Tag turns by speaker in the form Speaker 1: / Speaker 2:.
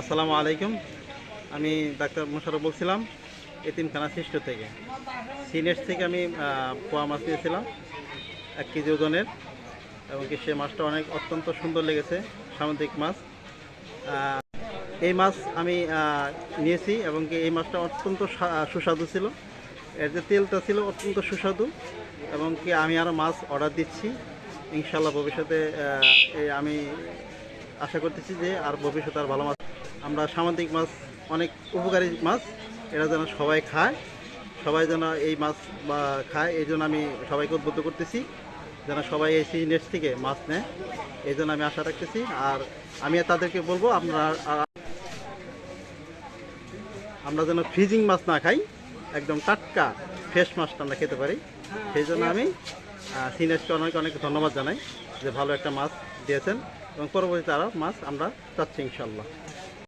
Speaker 1: আসসালামু আলাইকুম। আমি ডাক্তার মোশারফ বলছিলাম, এতিমখানা সৃষ্ট থেকে। সিনেট থেকে আমি পোয়া মাছ নিয়েছিলাম, এক কেজি ওজনের, এবং কি সে মাছটা অনেক অত্যন্ত সুন্দর লেগেছে, সামুদ্রিক মাছ। এই মাছ আমি নিয়েছি, এবং কি এই মাছটা অত্যন্ত সুস্বাদু ছিল। এর যে তেলটা ছিল অত্যন্ত সুস্বাদু, এবং কি আমি আরও মাছ অর্ডার দিচ্ছি। ইনশাল্লাহ ভবিষ্যতে আমি আশা করতেছি যে আর ভবিষ্যতে আর ভালো মাছ আমরা সামুদ্রিক মাছ, অনেক উপকারী মাছ, এরা যেন সবাই খায়, সবাই যেন এই মাছ বা খায়, এই জন্য আমি সবাইকে উদ্বুদ্ধ করতেছি, যেন সবাই এই সিনেট থেকে মাছ নেয়, এই জন্য আমি আশা রাখতেছি, আর আমি তাদেরকে বলব আপনারা আমরা যেন ফ্রিজিং মাছ না খাই, একদম টাটকা, ফ্রেশ মাছটা আমরা খেতে পারি, সেই জন্য আমি সিনেটকে অনেক অনেক ধন্যবাদ জানাই যে ভালো একটা মাছ দিয়েছেন, এবং পরবর্তীতে আরও মাছ আমরা চাচ্ছি ইনশাল্লাহ